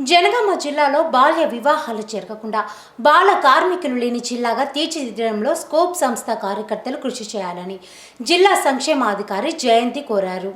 జనగామ జిల్లాలో బాల్య వివాహాలు జరగకుండా బాల కార్మికులు లేని జిల్లాగా తీర్చిదిద్దడంలో స్కోప్ సంస్థ కార్యకర్తలు కృషి చేయాలని జిల్లా సంక్షేమాధికారి జయంతి కోరారు.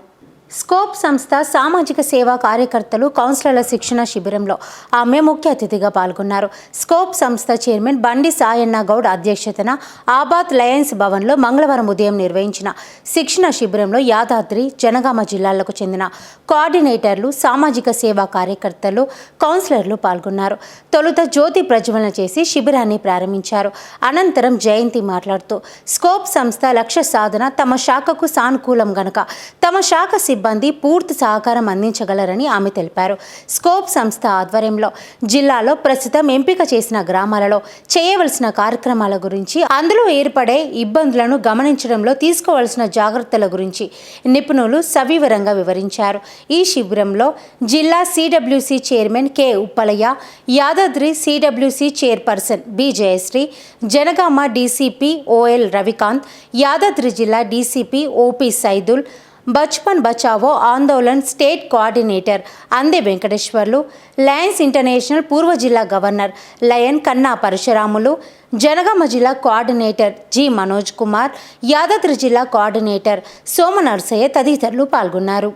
స్కోప్ సంస్థ సామాజిక సేవా కార్యకర్తలు కౌన్సిలర్ల శిక్షణ శిబిరంలో ఆమె ముఖ్య అతిథిగా పాల్గొన్నారు. స్కోప్ సంస్థ చైర్మన్ బండి సాయన్న గౌడ్ అధ్యక్షతన ఆబాద్ లయన్స్ భవన్లో మంగళవారం ఉదయం నిర్వహించిన శిక్షణ శిబిరంలో యాదాద్రి జనగామ జిల్లాలకు చెందిన కోఆర్డినేటర్లు సామాజిక సేవా కార్యకర్తలు కౌన్సిలర్లు పాల్గొన్నారు. తొలుత జ్యోతి ప్రజ్వలన చేసి శిబిరాన్ని ప్రారంభించారు. అనంతరం జయంతి మాట్లాడుతూ స్కోప్ సంస్థ లక్ష్య సాధన తమ శాఖకు సానుకూలం గనక తమ శాఖ సిబ్బంది పూర్తి సహకారం అందించగలరని ఆమె తెలిపారు. స్కోప్ సంస్థ ఆధ్వర్యంలో జిల్లాలో ప్రస్తుతం ఎంపిక చేసిన గ్రామాలలో చేయవలసిన కార్యక్రమాల గురించి అందులో ఏర్పడే ఇబ్బందులను గమనించడంలో తీసుకోవాల్సిన జాగ్రత్తల గురించి నిపుణులు సవివరంగా వివరించారు. ఈ శిబిరంలో జిల్లా CWC chairman K. Uppalaiah Yadadri CWC chairperson B. Jayasri Janagama DCP OL Ravikanth Yadadri జిల్లా DCP OP Saidul Bachpan Bachao Andolan state coordinator Ande Venkateswarlu lions international పూర్వ జిల్లా గవర్నర్ లయన్ కన్నా పరశురాములు జనగామ జిల్లా కోఆర్డినేటర్ జి మనోజ్ కుమార్ యాదాద్రి జిల్లా కోఆర్డినేటర్ సోమ నర్సయ్య తదితరులు పాల్గొన్నారు.